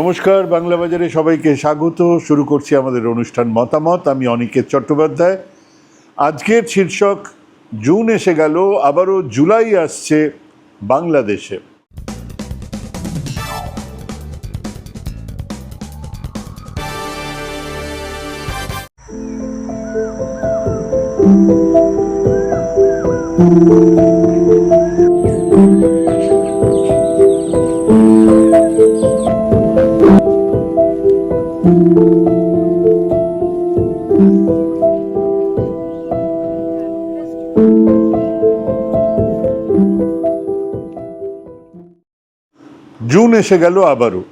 নমস্কার, বাংলা বাজারে সবাইকে স্বাগত। শুরু করছি আমাদের অনুষ্ঠান মতামত। আমি অনিকেত চট্টোপাধ্যায়। আজকের শীর্ষক, জুন এসে গেল, আবারও জুলাই আসছে বাংলাদেশে। জুন এসে গেল আবারও।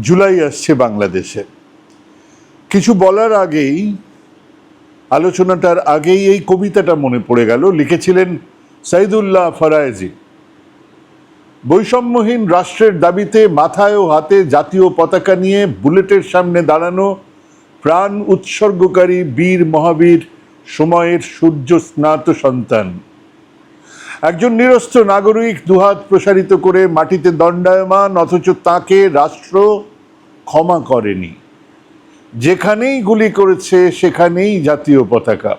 জুলাই আসছে বাংলাদেশে। কিছু বলার আগেই, আলোচনাটার আগেই এই কবিতাটা মনে পড়ে গেল। লিখেছিলেন সাইদুল্লাহ ফরায়েজি। বৈষম্যহীন রাষ্ট্রের দাবিতে মাথায় ও হাতে জাতীয় পতাকা নিয়ে বুলেটের সামনে দাঁড়ানো প্রাণ উৎসর্গকারী বীর মহাবীর, সময়ের সূর্য স্নাত সন্তান। একজন নিরস্ত্র নাগরিক দুহাত প্রসারিত করে মাটিতে দণ্ডায়মান, অথচ তাকে রাষ্ট্র ক্ষমা করেনি। যেখানেই গুলি করেছে, সেখানেই জাতীয় পতাকা।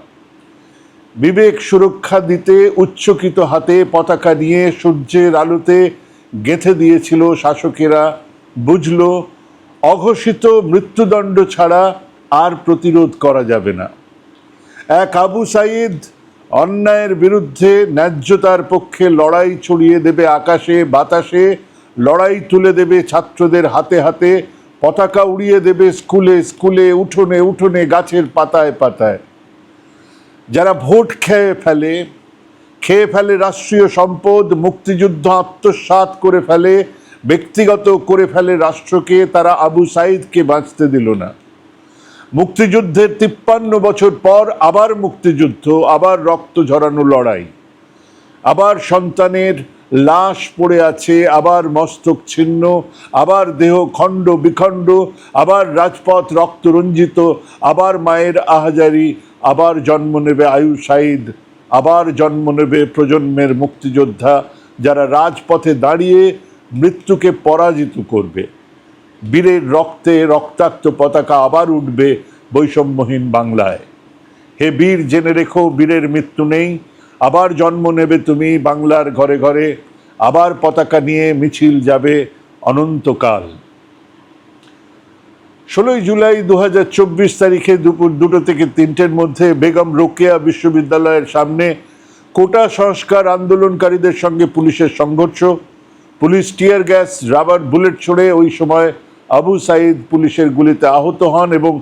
বিবেক সুরক্ষা দিতে উচ্চকিত হাতে পতাকা নিয়ে সূর্যের আলোতে গেঁথে দিয়েছিল শাসকেরা। বুঝল, অঘোষিত মৃত্যুদণ্ড ছাড়া আর প্রতিরোধ করা যাবে না। এক আবু সাইদ অন্যায়ের বিরুদ্ধে ন্যায্যতার পক্ষে লড়াই ছড়িয়ে দেবে আকাশে, বাতাসে, লড়াই তুলে দেবে ছাত্রদের হাতে হাতে, পতাকা উড়িয়ে দেবে স্কুলে স্কুলে, উঠোনে উঠোনে, গাছের পাতায় পাতায়। যারা ভোট খেয়ে ফেলে খেয়ে ফেলে রাষ্ট্রীয় সম্পদ, মুক্তিযুদ্ধ, আত্মসাৎ করে ফেলে, ব্যক্তিগত করে ফেলে রাষ্ট্রকে, তারা আবু সাইদকে বাঁচতে দিল না। মুক্তিযুদ্ধের তিপ্পান্ন বছর পর আবার মুক্তিযুদ্ধ, আবার রক্ত ঝরানো লড়াই। আবার সন্তানের লাশ পড়ে আছে, আবার মস্তক ছিন্ন, আবার দেহ খণ্ড বিখণ্ড, আবার রাজপথ রক্তরঞ্জিত, আবার মায়ের আহাজারি, আবার জন্ম নেবে আয়ু সাইদ, আবার জন্ম নেবে প্রজন্মের মুক্তিযোদ্ধা যারা রাজপথে দাঁড়িয়ে মৃত্যুকে পরাজিত করবে। বীরের রক্তে রক্তাক্ত পতাকা আবার উঠবে বৈষম্যহীন বাংলায়। হে বীর, জেনে রেখো বীরের মৃত্যু নেই, আবার জন্ম নেবে তুমি বাংলার ঘরে ঘরে, আবার পতাকা নিয়ে মিছিল যাবে অনন্তকাল। ষোলোই জুলাই দু হাজার চব্বিশ তারিখে দুপুর দুটো থেকে তিনটের মধ্যে বেগম রোকেয়া বিশ্ববিদ্যালয়ের সামনে কোটা সংস্কার আন্দোলনকারীদের সঙ্গে পুলিশের সংঘর্ষ। Police tear gas, rubber, bullet ছড়ে ওই সময় আবু সাইদ পুলিশের গুলিতে আহত হন এবং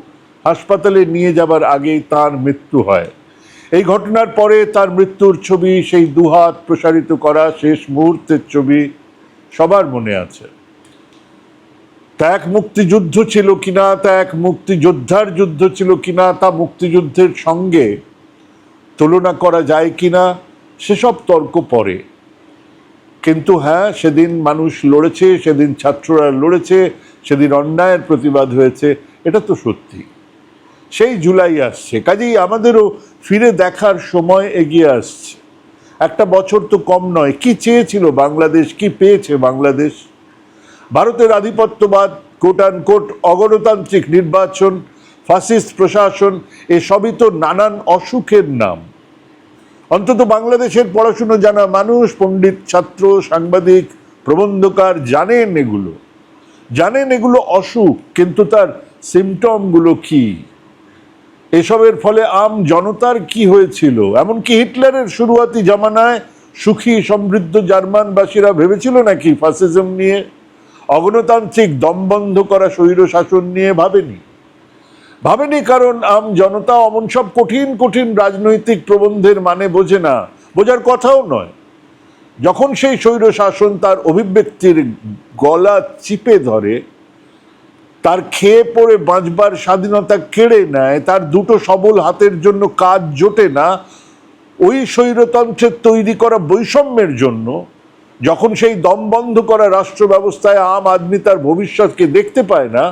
হাসপাতালে নিয়ে যাবার আগেই তার মৃত্যু হয়। এই ঘটনার পরে তার মৃত্যুর ছবি, সেই দুহাত প্রসারিত করা শেষ মুহূর্তের ছবি সবার মনে আছে। তা এক মুক্তিযুদ্ধ ছিল কিনা, তা এক মুক্তিযোদ্ধার যুদ্ধ ছিল কিনা, তা মুক্তিযুদ্ধের সঙ্গে তুলনা করা যায় কিনা, সেসব তর্ক পরে। কিন্তু হ্যাঁ সেদিন মানুষ লড়েছে, সেদিন ছাত্ররা লড়েছে সেদিন অন্যায়ের প্রতিবাদ হয়েছে, এটা তো সত্যি। সেই জুলাই আসছে, কাজেই আমাদেরও ফিরে দেখার সময় এগিয়ে আসছে। একটা বছর তো কম নয়, কি চেয়েছিল বাংলাদেশ, কি পেয়েছে বাংলাদেশ? ভারতের আধিপত্যবাদ কোট অ্যান্ড কোট অগণতান্ত্রিক নির্বাচন ফাসিস্ট প্রশাসন, এসবই তো নানান অসুখের নাম। অন্তত বাংলাদেশের পড়াশুনো জানা মানুষ, পণ্ডিত, ছাত্র, সাংবাদিক, প্রবন্ধকার জানেন এগুলো। জানেন এগুলো অসুখ, কিন্তু তার সিমটমগুলো কি? এসবের ফলে আম জনতার কি হয়েছিল? এমনকি হিটলারের শুরুয়াতি জামানায় সুখী সমৃদ্ধ জার্মানবাসীরা ভেবেছিল নাকি ফাসিজম নিয়ে? অগণতান্ত্রিক দমবন্ধ করা স্বৈর শাসন নিয়ে ভাবেনি? ভাবেনি কারণ আম জনতা অমন সব কঠিন কঠিন রাজনৈতিক প্রবন্ধের মানে বোঝে না। বোঝার কথাও নয়। যখন সেই স্বৈর শাসন তার অভিব্যক্তির গলা চিপে ধরে, তার খেয়ে পড়ে বাঁচবার স্বাধীনতা কেড়ে নেয়, তার দুটো সবল হাতের জন্য কাজ জোটে না, ওই স্বৈরতন্ত্রের তৈরি করা বৈষম্যের জন্য, যখন সেই দম বন্ধ করা রাষ্ট্র ব্যবস্থায় আম আদমি তার ভবিষ্যৎকে দেখতে পায় না,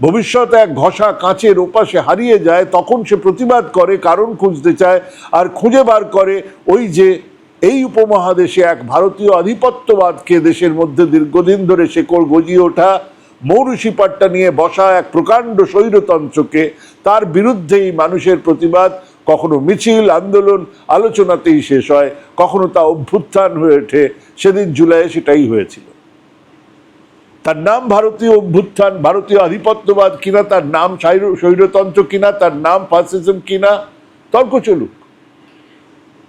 ভবিষ্যৎ এক ঘষা কাঁচের ওপাশে হারিয়ে যায়, তখন সে প্রতিবাদ করে, কারণ খুঁজতে চায়, আর খুঁজে বার করে ওই যে এই উপমহাদেশে এক ভারতীয় আধিপত্যবাদকে দেশের মধ্যে দীর্ঘদিন ধরে শেকড় গজিয়ে ওঠা মৌরুষি পাট্টা নিয়ে বসা এক প্রকাণ্ড স্বৈরতন্ত্রকে তার বিরুদ্ধেই মানুষের প্রতিবাদ, কখনো মিছিল, আন্দোলন, আলোচনাতেই শেষ হয়, কখনো তা অভ্যুত্থান হয়ে ওঠে, সেদিন জুলাইয়ে সেটাই হয়েছিল। তার নাম ভারতীয় অভ্যুত্থান, ভারতীয় আধিপত্যবাদ কিনা, তার নাম স্বৈর- স্বৈরতন্ত্র কিনা, তার নাম ফাসিজম কিনা, তর্ক চলুক।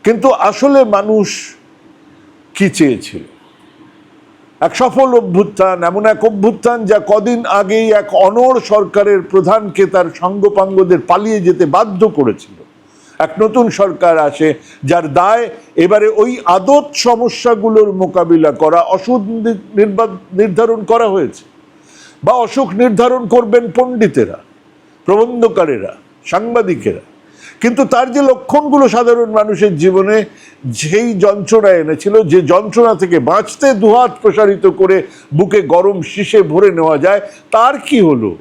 কিন্তু আসলে মানুষ কি চেয়েছিল? এক সফল অভ্যুত্থান, এমন এক অভ্যুত্থান যা কদিন আগেই এক অনড় সরকারের প্রধানকে তার সঙ্গপাঙ্গদের পালিয়ে যেতে বাধ্য করেছিল। এক নতুন সরকার আসে যার দায় এবারে ওই আদত সমস্যাগুলোর মোকাবিলা করা, অসুখ নির্ধারণ করা হয়েছে। বা অসুখ নির্ধারণ করবেন পণ্ডিতেরা, প্রবন্ধকারেরা, সাংবাদিকেরা। কিন্তু তার যে লক্ষণগুলো সাধারণ মানুষের জীবনে, যেই যন্ত্রণা এনেছিল, যে যন্ত্রণা থেকে বাঁচতে দুহাত প্রসারিত করে বুকে গরম শীষে ভরে নেওয়া যায়, তার কি হলো?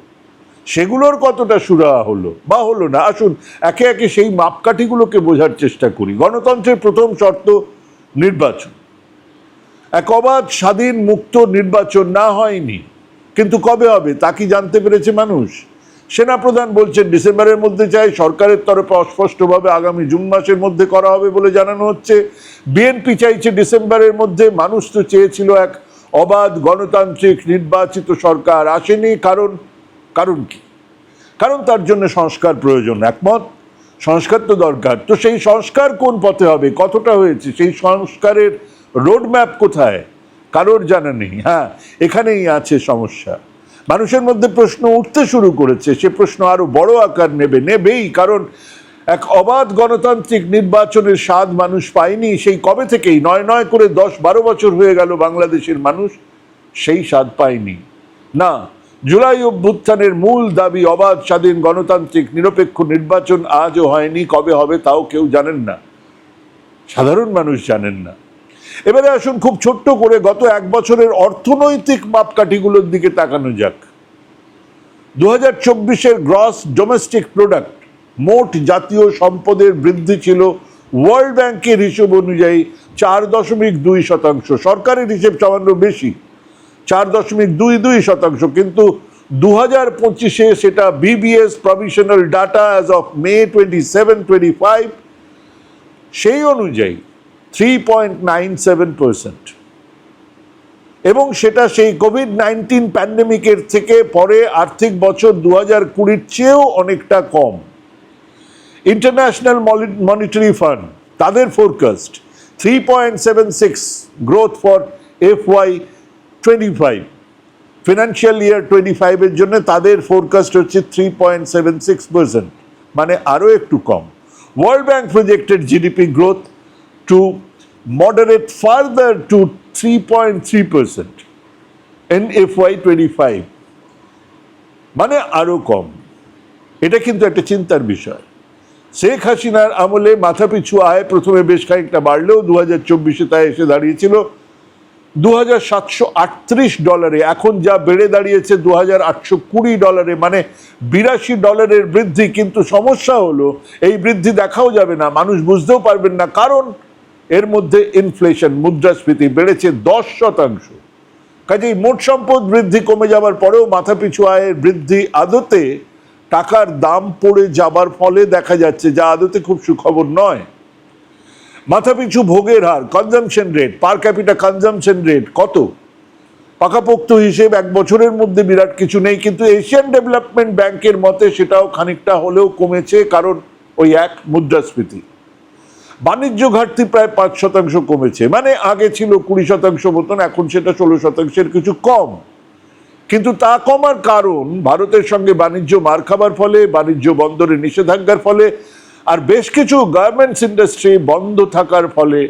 সেগুলোর কতটা সুরাহা হলো? বা হলো না? আসুন, একে একে সেই মাপকাঠিগুলোকে বোঝার চেষ্টা করি। গণতন্ত্রের প্রথম শর্ত, নির্বাচন। এক অবাধ, স্বাধীন, মুক্ত নির্বাচন না হয়নি। কিন্তু কবে হবে, তা কি জানতে পেরেছে মানুষ? সেনাপ্রধান বলছেন, ডিসেম্বরের মধ্যে চাই সরকারের তরফে অস্পষ্টভাবে আগামী জুন মাসের মধ্যে করা হবে বলে জানানো হচ্ছে। বিএনপি চাইছে ডিসেম্বরের মধ্যে, মানুষ তো চেয়েছিল এক অবাধ গণতান্ত্রিক নির্বাচিত সরকার আসেনি, কারণ কারণ কি? কারণ তার জন্য সংস্কার প্রয়োজন, একমত? সংস্কার তো দরকার। তো সেই সংস্কার কোন পথে হবে? কতটা হয়েছে? সেই সংস্কারের রোডম্যাপ কোথায়? কারোর জানা নেই হ্যাঁ এখানেই আছে সমস্যা। মানুষের মধ্যে প্রশ্ন উঠতে শুরু করেছে। সে প্রশ্ন আরও বড় আকার নেবে, নেবেই, কারণ এক অবাধ গণতান্ত্রিক নির্বাচনের স্বাদ মানুষ পায়নি। সেই কবে থেকেই নয় নয় করে দশ বারো বছর হয়ে গেল বাংলাদেশের মানুষ সেই স্বাদ পায়নি। না, জুলাই অভ্যুত্থানের মূল দাবি অবাধ স্বাধীন গণতান্ত্রিক নিরপেক্ষ নির্বাচন আজও হয়নি, কবে হবে তাও কেউ জানেন না। সাধারণ মানুষ জানেন না। এবারে আসুন খুব ছোট্ট করে গত এক বছরের অর্থনৈতিক মাপকাঠিগুলোর দিকে তাকানো যাক। দু হাজার চব্বিশের গ্রস ডোমেস্টিক প্রোডাক্ট মোট জাতীয় সম্পদের বৃদ্ধি ছিল ওয়ার্ল্ড ব্যাংকের হিসেব অনুযায়ী চার দশমিক দুই শতাংশ, সরকারের হিসেব সামান্য বেশি, চার দশমিক দুই দুই শতাংশ। কিন্তু দু হাজার পঁচিশে সেটা BBS provisional data as of May twenty seven twenty five সেই অনুযায়ী three point nine seven percent এবং সেটা সেই কোভিড নাইন্টিন প্যান্ডেমিকের থেকে পরে আর্থিক বছর দু হাজার কুড়ির চেয়েও অনেকটা কম। ইন্টারন্যাশনাল মনিটারি ফান্ড তাদের forecast three point seven six growth for F Y twenty five financial year twenty ফাইভের জন্য তাদের ফোরকাস্ট হচ্ছে three point seven six percent মানে আরও একটু কম। World Bank projected GDP growth to moderate further to 3.3% in FY 25 মানে আরও কম। এটা কিন্তু একটা চিন্তার বিষয়। শেখ হাসিনার আমলে মাথাপিছু আয় প্রথমে বেশ খানিকটা বাড়লেও দু হাজার চব্বিশে তা এসে দাঁড়িয়েছিল দু হাজার সাতশো আটত্রিশ ডলারে। এখন যা বেড়ে দাঁড়িয়েছে দু হাজার আটশো কুড়ি ডলারে। মানে বিরাশি ডলারের বৃদ্ধি। কিন্তু সমস্যা হলো, এই বৃদ্ধি দেখাও যাবে না। মানুষ বুঝতেও পারবেন না। কারণ এর মধ্যে ইনফ্লেশন মুদ্রাস্ফীতি বেড়েছে দশ শতাংশ। কাজেই মোট সম্পদ বৃদ্ধি কমে যাবার পরেও মাথাপিছু আয়ের বৃদ্ধি আদতে টাকার দাম পড়ে যাবার ফলে দেখা যাচ্ছে যা আদতে খুব সুখবর নয়। মাথাপিছু ভোগের হার consumption rate per capita consumption rate কত? পাকাপোক্ত হিসেব এক বছরের মধ্যে বিরাট কিছু নেই, কিন্তু এশিয়ান ডেভেলপমেন্ট ব্যাংকের মতে সেটাও খানিকটা হলেও কমেছে, কারণ ওই এক মুদ্রাস্ফীতি। বাণিজ্য ঘাটতি প্রায় পাঁচ শতাংশ কমেছে। মানে আগে ছিল কুড়ি শতাংশ মতন, এখন সেটা ষোলো শতাংশের কিছু কম। কিন্তু তা কমার কারণ ভারতের সঙ্গে বাণিজ্য মার খাবার ফলে, বাণিজ্য বন্দরে নিষেধাজ্ঞার ফলে, আর বেশ কিছু গার্মেন্টস ইন্ডাস্ট্রি বন্ধ থাকার ফলে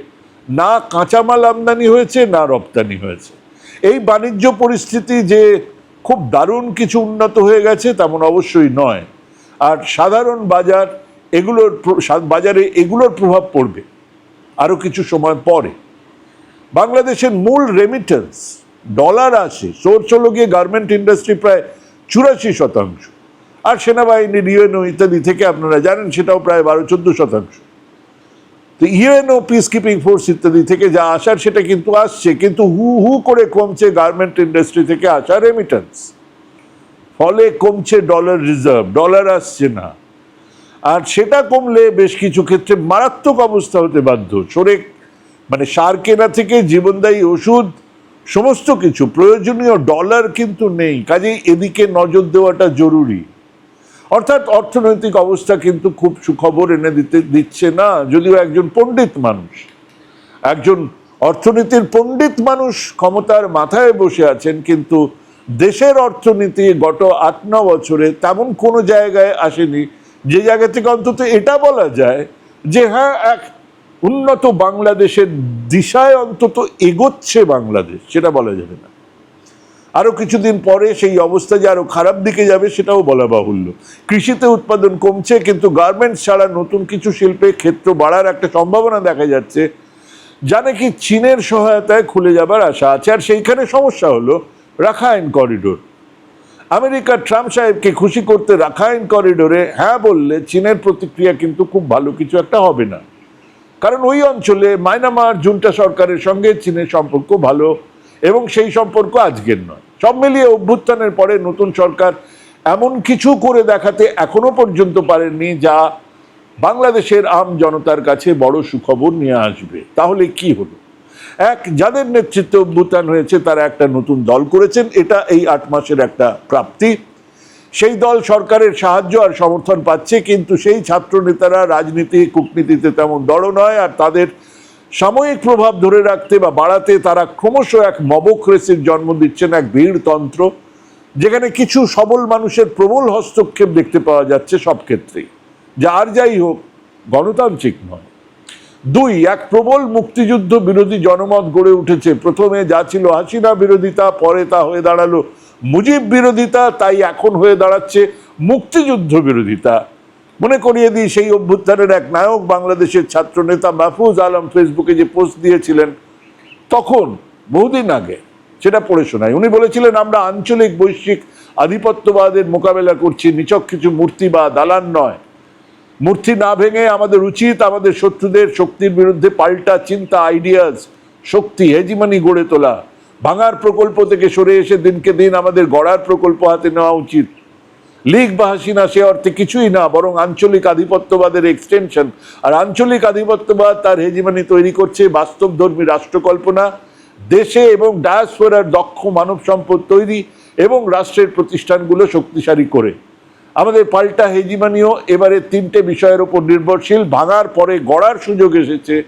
না কাঁচামাল আমদানি হয়েছে, না রপ্তানি হয়েছে। এই বাণিজ্য পরিস্থিতি যে খুব দারুণ কিছু উন্নত হয়ে গেছে, তেমন অবশ্যই নয়। আর সাধারণ বাজার এগুলোর বাজারে এগুলোর প্রভাব পড়বে আরও কিছু সময় পরে। বাংলাদেশের মূল রেমিটেন্স ডলার আসে সোর্স হলো গিয়ে গার্মেন্ট ইন্ডাস্ট্রি প্রায় চুরাশি শতাংশ। আর সেনাবাহিনীর ইউএনও ইত্যাদি থেকে আপনারা জানেন সেটাও প্রায় বারো চোদ্দ শতাংশ। তো ইউএনও পিস কিপিং ফোর্স ইত্যাদি থেকে যা আসার সেটা কিন্তু আসছে, কিন্তু হু হু করে কমছে গার্মেন্ট ইন্ডাস্ট্রি থেকে আসা রেমিটেন্স ফলে কমছে ডলার রিজার্ভ ডলার আসছে না। আর সেটা কমলে বেশ কিছু ক্ষেত্রে মারাত্মক অবস্থা হতে বাধ্য। সরে মানে সার কেনা থেকে জীবনদায়ী ওষুধ, সমস্ত কিছু, প্রয়োজনীয় ডলার কিন্তু নেই। কাজেই এদিকে নজর দেওয়াটা জরুরি। অর্থাৎ অর্থনৈতিক অবস্থা কিন্তু খুব সুখবর এনে দিতে, দিচ্ছে না, যদিও একজন পণ্ডিত মানুষ। একজন অর্থনীতির পণ্ডিত মানুষ ক্ষমতার মাথায় বসে আছেন, কিন্তু দেশের অর্থনীতি গত আট ন বছরে তেমন কোনো জায়গায় আসেনি যে জায়গা থেকে অন্তত এটা বলা যায় যে হ্যাঁ এক উন্নত বাংলাদেশের দিশায় অন্তত এগোচ্ছে বাংলাদেশ, সেটা বলা যাবে না। আরও কিছুদিন পরে সেই অবস্থা যে আরও খারাপ দিকে যাবে, সেটাও বলা বাহুল্য। কৃষিতে উৎপাদন কমছে, কিন্তু গার্মেন্টস ছাড়া নতুন কিছু শিল্পে ক্ষেত্র বাড়ার একটা সম্ভাবনা দেখা যাচ্ছে। যা নাকি চীনের সহায়তায় খুলে যাবার আশা আছে, আর সেইখানে সমস্যা হলো রাখাইন করিডোর। আমেরিকার ট্রাম্প সাহেবকে খুশি করতে রাখাইন করিডোরে হ্যাঁ বললে চীনের প্রতিক্রিয়া কিন্তু খুব ভালো কিছু একটা হবে না। কারণ ওই অঞ্চলে মায়ানমার জুন্টা সরকারের সঙ্গে চীনের সম্পর্ক ভালো এবং সেই সম্পর্ক আজকের নয়। সব মিলিয়ে অভ্যুত্থানের পরে নতুন সরকার এমন কিছু করে দেখাতে এখনও পর্যন্ত পারেননি যা বাংলাদেশের আম জনতার কাছে বড় সুখবর নিয়ে আসবে। তাহলে কি হলো? এক যাদের নেতৃত্বে অভ্যুত্থান হয়েছে, তারা একটা নতুন দল করেছেন, এটা এই আট মাসের একটা প্রাপ্তি। সেই দল সরকারের সাহায্য আর সমর্থন পাচ্ছে, কিন্তু সেই ছাত্র নেতারা রাজনীতি, কূটনীতিতে তেমন দড় নয়, আর তাদের সাময়িক প্রভাব ধরে রাখতে বা বাড়াতে তারা ক্রমশ এক মবক্রেসির জন্ম দিচ্ছেন, এক ভিড়তন্ত্র যেখানে কিছু সবল মানুষের প্রবল হস্তক্ষেপ দেখতে পাওয়া যাচ্ছে সব ক্ষেত্রেই। যা আর যাই হোক, গণতান্ত্রিক নয়। দুই, এক প্রবল মুক্তিযুদ্ধ বিরোধী জনমত গড়ে উঠেছে। প্রথমে যা ছিল হাসিনা বিরোধিতা, পরে তা হয়ে দাঁড়াল মুজিব বিরোধিতা, তাই এখন হয়ে দাঁড়াচ্ছে মুক্তিযুদ্ধ বিরোধিতা। মনে করিয়ে দিই, সেই অভ্যুত্থানের এক নায়ক বাংলাদেশের ছাত্র নেতা মাহফুজ আলম ফেসবুকে যে পোস্ট দিয়েছিলেন, তখন বহুদিন আগে, সেটা পড়ে শোনায় উনি বলেছিলেন, আমরা আঞ্চলিক, বৈশ্বিক আধিপত্যবাদের মোকাবেলা করছি নিচক কিছু মূর্তি বা দালান নয়। মূর্তি না ভেঙে আমাদের উচিত আমাদের শত্রুদের শক্তির বিরুদ্ধে পাল্টা চিন্তা আইডিয়াস শক্তি হেজিমানি গড়ে তোলা। ভাঙার প্রকল্প থেকে সরে এসে দিনকে দিন আমাদের গড়ার প্রকল্প হাতে নেওয়া উচিত। লীগ বা হাসিনা সে অর্থে কিছুই না, বরং আঞ্চলিক আধিপত্যবাদের এক্সটেনশন আর আঞ্চলিক আধিপত্যবাদ তার হেজিমানি তৈরি করছে বাস্তবধর্মী রাষ্ট্রকল্পনা, দেশে এবং ডায়াসফোরার দক্ষ মানব সম্পদ তৈরি এবং রাষ্ট্রের প্রতিষ্ঠানগুলো শক্তিশালী করে। আমাদের পাল্টা হেজিমানিও এবারে তিনটে বিষয়ের উপর নির্ভরশীল, ভাঙার পরে গড়ার সুযোগ এসেছে।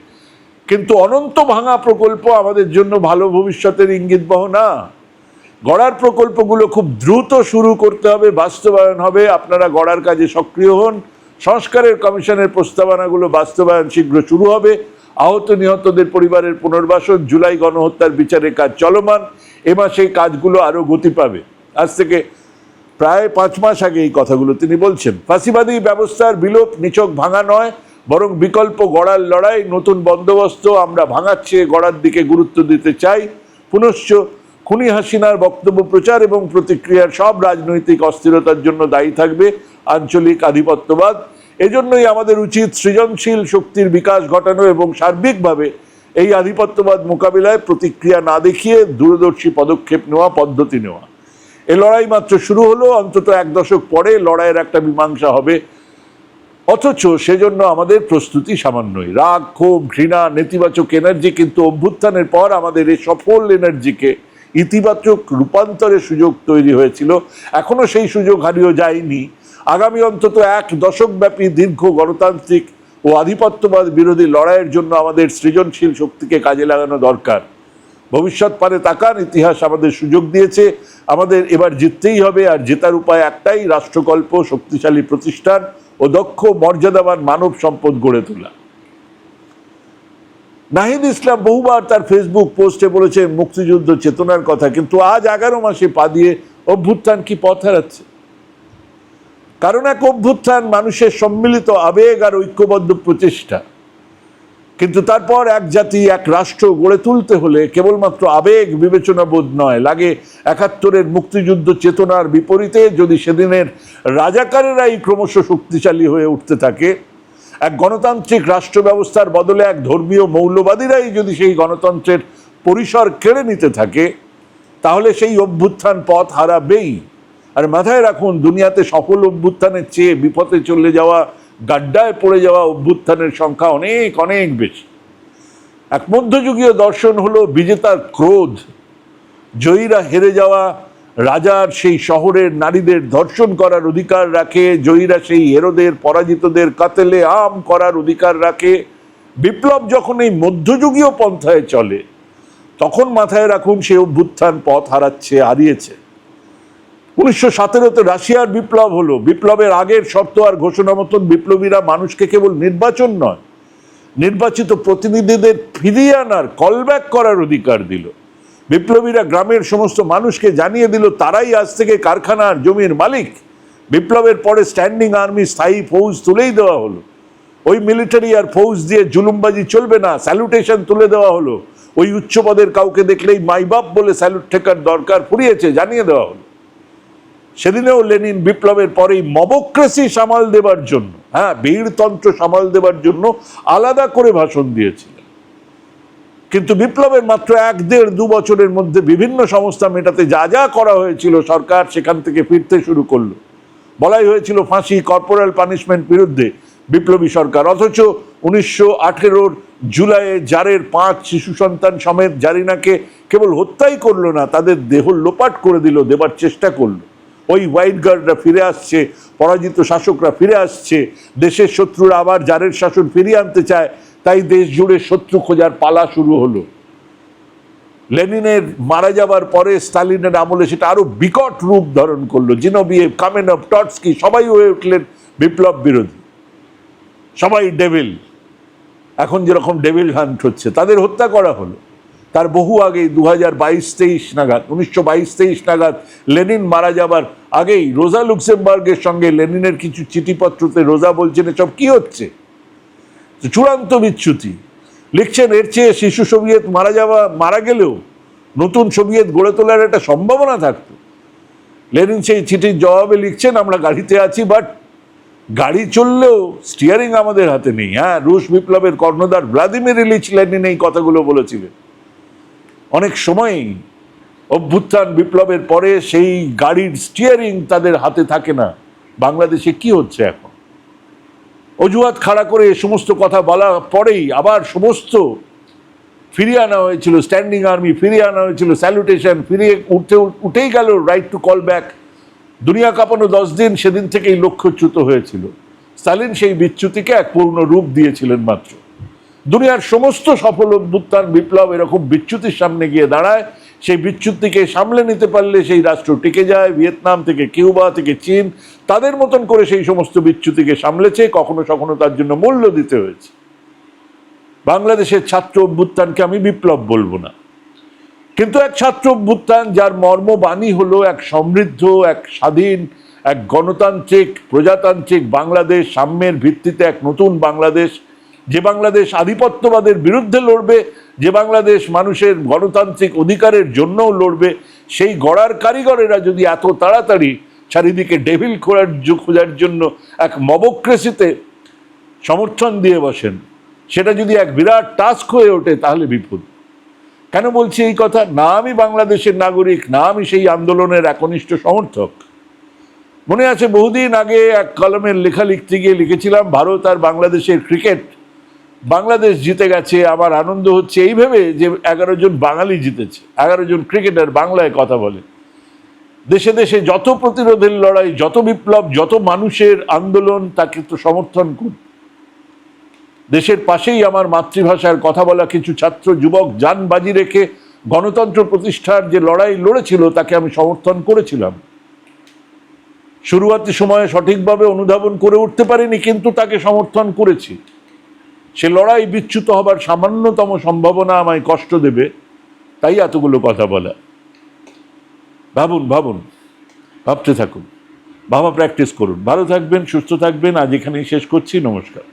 কিন্তু অনন্ত ভাঙা প্রকল্প আমাদের জন্য ভালো ভবিষ্যতের ইঙ্গিত বহ না। গড়ার প্রকল্পগুলো খুব দ্রুত শুরু করতে হবে, বাস্তবায়ন হবে। আপনারা গড়ার কাজে সক্রিয় হন। সংস্কারের কমিশনের প্রস্তাবনাগুলো বাস্তবায়ন শীঘ্র শুরু হবে। আহত নিহতদের পরিবারের পুনর্বাসন, জুলাই গণহত্যার বিচারের কাজ চলমান। এ মাসে কাজগুলো আরও গতি পাবে। আজ থেকে প্রায় পাঁচ মাস আগে এই কথাগুলো তিনি বলছেন। ফাঁসিবাদী ব্যবস্থার বিলোপ নিচক ভাঙা নয়, বরং বিকল্প গড়ার লড়াই, নতুন বন্দোবস্ত আমরা ভাঙার চেয়ে গড়ার দিকে গুরুত্ব দিতে চাই। পুনশ্চ খুনি হাসিনার বক্তব্য প্রচার এবং প্রতিক্রিয়ার সব রাজনৈতিক অস্থিরতার জন্য দায়ী থাকবে আঞ্চলিক আধিপত্যবাদ। এজন্যই আমাদের উচিত সৃজনশীল শক্তির বিকাশ ঘটানো এবং সার্বিকভাবে এই আধিপত্যবাদ মোকাবিলায় প্রতিক্রিয়া না দেখিয়ে দূরদর্শী পদক্ষেপ নেওয়া, পদ্ধতি নেওয়া। এ লড়াই মাত্র শুরু হলো, অন্তত এক দশক পরে লড়াইয়ের একটা মীমাংসা হবে। অথচ সেজন্য আমাদের প্রস্তুতি সামান্যই। রাগ, ক্ষোভ, ঘৃণা, নেতিবাচক এনার্জি কিন্তু অভ্যুত্থানের পর আমাদের এই সফল এনার্জিকে ইতিবাচক রূপান্তরের সুযোগ তৈরি হয়েছিল। এখনও সেই সুযোগ হারিয়ে যায়নি। আগামী অন্তত এক দশকব্যাপী দীর্ঘ গণতান্ত্রিক ও আধিপত্যবাদ বিরোধী লড়াইয়ের জন্য আমাদের সৃজনশীল শক্তিকে কাজে লাগানো দরকার। ভবিষ্যৎ পারে তাকান, ইতিহাস আমাদের সুযোগ দিয়েছে, আমাদের এবার জিততেই হবে, আর জেতার উপায় একটাই, রাষ্ট্রকল্প, শক্তিশালী প্রতিষ্ঠান ও দক্ষ, মর্যাদাবান মানব সম্পদ গড়ে তোলা। নাহিদ ইসলাম বহুবার তার ফেসবুক পোস্টে বলেছেন, মুক্তিযুদ্ধ চেতনার কথা কিন্তু আজ এগারো মাসে পা দিয়ে অভ্যুত্থান কি পথ হারাচ্ছে? কারণ এক অভ্যুত্থান মানুষের সম্মিলিত আবেগ আর ঐক্যবদ্ধ প্রচেষ্টা। কিন্তু তারপর এক জাতি, এক রাষ্ট্র গড়ে তুলতে হলে কেবলমাত্র আবেগ বিবেচনা বোধ নয়, লাগে একাত্তরের মুক্তিযুদ্ধ চেতনার বিপরীতে যদি সেদিনের রাজাকারেরাই ক্রমশ শক্তিশালী হয়ে উঠতে থাকে, এক গণতান্ত্রিক রাষ্ট্র ব্যবস্থার বদলে এক ধর্মীয় মৌলবাদীরাই যদি সেই গণতন্ত্রের পরিসর কেড়ে নিতে থাকে, তাহলে সেই অভ্যুত্থান পথ হারাবেই। আর মাথায় রাখুন, দুনিয়াতে সফল অভ্যুত্থানের চেয়ে বিপথে চলে যাওয়া গাড্ডায় পড়ে যাওয়া অভ্যুত্থানের সংখ্যা অনেক অনেক বেশি। এক মধ্যযুগীয় দর্শন হলো বিজেতার ক্রোধ। জয়ীরা হেরে যাওয়া, রাজার সেই শহরের নারীদের ধর্ষণ করার অধিকার রাখে, জয়ীরা সেই হেরোদের, পরাজিতদের কাতেলে আম করার অধিকার রাখে। বিপ্লব যখন এই মধ্যযুগীয় পন্থায় চলে, তখন মাথায় রাখুন সে অভ্যুত্থান পথ হারাচ্ছে, হারিয়েছে। উনিশশো সতেরোতে রাশিয়ার বিপ্লব হলো। বিপ্লবের আগের শর্ত আর ঘোষণা মতন বিপ্লবীরা মানুষকে কেবল নির্বাচন নয়, নির্বাচিত প্রতিনিধিদের ফিরিয়ে আনার কলব্যাক করার অধিকার দিল। বিপ্লবীরা গ্রামের সমস্ত মানুষকে জানিয়ে দিল, তারাই আজ থেকে কারখানার জমির মালিক। বিপ্লবের পরে স্ট্যান্ডিং আর্মি স্থায়ী ফৌজ তুলেই দেওয়া হলো। ওই মিলিটারি আর ফৌজ দিয়ে জুলুমবাজি চলবে না স্যালুটেশন তুলে দেওয়া হলো। ওই উচ্চপদের কাউকে দেখলেই মাইবাপ বলে স্যালুট ঠেকার দরকার ফুরিয়েছে, জানিয়ে দেওয়া হলো। সেদিনেও লেনিন বিপ্লবের পরেই মবক্রেসি সামাল দেবার জন্য হ্যাঁ বীরতন্ত্র সামাল দেবার জন্য আলাদা করে ভাষণ দিয়েছিলেন। কিন্তু বিপ্লবের মাত্র এক দেড় দু বছরের মধ্যে বিভিন্ন সমস্যা মেটাতে যা যা করা হয়েছিল সরকার সেখান থেকে ফিরতে শুরু করল। বলাই হয়েছিল ফাঁসি, কর্পোরাল পানিশমেন্ট বিরুদ্ধে বিপ্লবী সরকার, অথচ উনিশশো আঠেরোর জুলাইয়ে জারের পাঁচ শিশু সন্তান সমেত জারিনাকে কেবল হত্যাই করল না, তাদের দেহ লোপাট করে দিল, দেবার চেষ্টা করল। ওই হোয়াইট গার্ডরা ফিরে আসছে, পরাজিত শাসকরা ফিরে আসছে, দেশের শত্রুরা আবার জারের শাসন ফিরিয়ে আনতে চায়, তাই দেশ জুড়ে শত্রু খোঁজার পালা শুরু হলো। লেনিনের মারা যাবার পরে স্টালিনের আমলে সেটা আরও বিকট রূপ ধারণ করল। জিনোবিয়েভ কামেনভ টটস্কি, সবাই হয়ে উঠলেন বিপ্লব বিরোধী। সবাই ডেভিল। এখন যেরকম ডেভিল হান্ট হচ্ছে, তাদের হত্যা করা হলো। তার বহু আগেই দু হাজার বাইশ তেইশ নাগাদ, উনিশশো বাইশ তেইশ নাগাদ লেনিন মারা যাবার আগেই রোজা লুক্সেমবার্গের সঙ্গে লেনিনের কিছু চিঠিপত্রতে রোজা বলছেন, এসব কি হচ্ছে? চূড়ান্ত বিচ্যুতি। লিখছেন, এর চেয়ে শিশু সোভিয়েত মারা যাওয়া, মারা গেলেও নতুন সোভিয়েত গড়ে তোলার একটা সম্ভাবনা থাকতো। লেনিন সেই চিঠির জবাবে লিখছেন, আমরা গাড়িতে আছি, বাট গাড়ি চললেও স্টিয়ারিং আমাদের হাতে নেই। হ্যাঁ রুশ বিপ্লবের কর্ণধার ভ্লাদিমির ইলিচ লেনিন এই কথাগুলো বলেছিলেন। অনেক সময়ই অভ্যুত্থান বিপ্লবের পরে সেই গাড়ির স্টিয়ারিং তাদের হাতে থাকে না। বাংলাদেশে কি হচ্ছে এখন? অজুহাত খাড়া করে সমস্ত কথা বলা পরেই আবার সমস্ত ফিরিয়ে আনা হয়েছিল স্ট্যান্ডিং আর্মি ফিরিয়ে আনা হয়েছিল স্যালুটেশন ফিরিয়ে উঠতে উঠেই গেল রাইট টু কল ব্যাক দুনিয়া কাঁপানো দশ দিন সেদিন থেকেই লক্ষ্যচ্যুত হয়েছিল। স্টালিন সেই বিচ্যুতিকে এক পূর্ণ রূপ দিয়েছিলেন মাত্র। দুনিয়ার সমস্ত সফল অভ্যুত্থান বিপ্লব এরকম বিচ্যুতির সামনে গিয়ে দাঁড়ায় সেই বিচ্যুতিকে সামলে নিতে পারলে সেই রাষ্ট্র টিকে যায়, ভিয়েতনাম থেকে কিউবা থেকে চীন, তাদের মতন করে সেই সমস্ত বিচ্যুতিকে সামলেছে, কখনো কখনো তার জন্য মূল্য দিতে হয়েছে। বাংলাদেশের ছাত্র অভ্যুত্থানকে আমি বিপ্লব বলব না। কিন্তু এক ছাত্র অভ্যুত্থান যার মর্মবাণী হলো এক সমৃদ্ধ, এক স্বাধীন, এক গণতান্ত্রিক, প্রজাতান্ত্রিক বাংলাদেশ, সাম্যের ভিত্তিতে এক নতুন বাংলাদেশ যে বাংলাদেশ আধিপত্যবাদের বিরুদ্ধে লড়বে, যে বাংলাদেশ মানুষের গণতান্ত্রিক অধিকারের জন্যও লড়বে, সেই গড়ার কারিগরেরা যদি এত তাড়াতাড়ি চারিদিকে ডেভিল খোঁড়ার খোঁজার জন্য এক মবক্রেসিতে সমর্থন দিয়ে বসেন, সেটা যদি এক বিরাট টাস্ক হয়ে ওঠে তাহলে বিপদ। কেন বলছি এই কথা? না আমি বাংলাদেশের নাগরিক, না আমি সেই আন্দোলনের একনিষ্ঠ সমর্থক। মনে আছে বহুদিন আগে এক কলমের লেখা লিখতে গিয়ে লিখেছিলাম, ভারত আর বাংলাদেশের ক্রিকেট বাংলাদেশ জিতে গেছে আমার আনন্দ হচ্ছে। এই ভেবে যে এগারো জন বাঙালি জিতেছে, এগারো জন ক্রিকেটার বাংলায় কথা বলে। দেশে দেশে যত প্রতিরোধের লড়াই, যত বিপ্লব, যত মানুষের আন্দোলন, তাকে তো সমর্থন করি দেশের পাশেই আমার মাতৃভাষার কথা বলা কিছু ছাত্র, যুবক যান বাজি রেখে গণতন্ত্র প্রতিষ্ঠার যে লড়াই লড়েছিল, তাকে আমি সমর্থন করেছিলাম। শুরুয়াতি সময়ে সঠিকভাবে অনুধাবন করে উঠতে পারিনি, কিন্তু তাকে সমর্থন করেছি। সে লড়াই বিচ্যুত হবার সামান্যতম সম্ভাবনা আমায় কষ্ট দেবে, তাই এতগুলো কথা বলা। ভাবুন ভাবুন, ভাবতে থাকুন। ভাবা প্র্যাকটিস করুন। ভালো থাকবেন, সুস্থ থাকবেন। আজ এখানেই শেষ করছি। নমস্কার।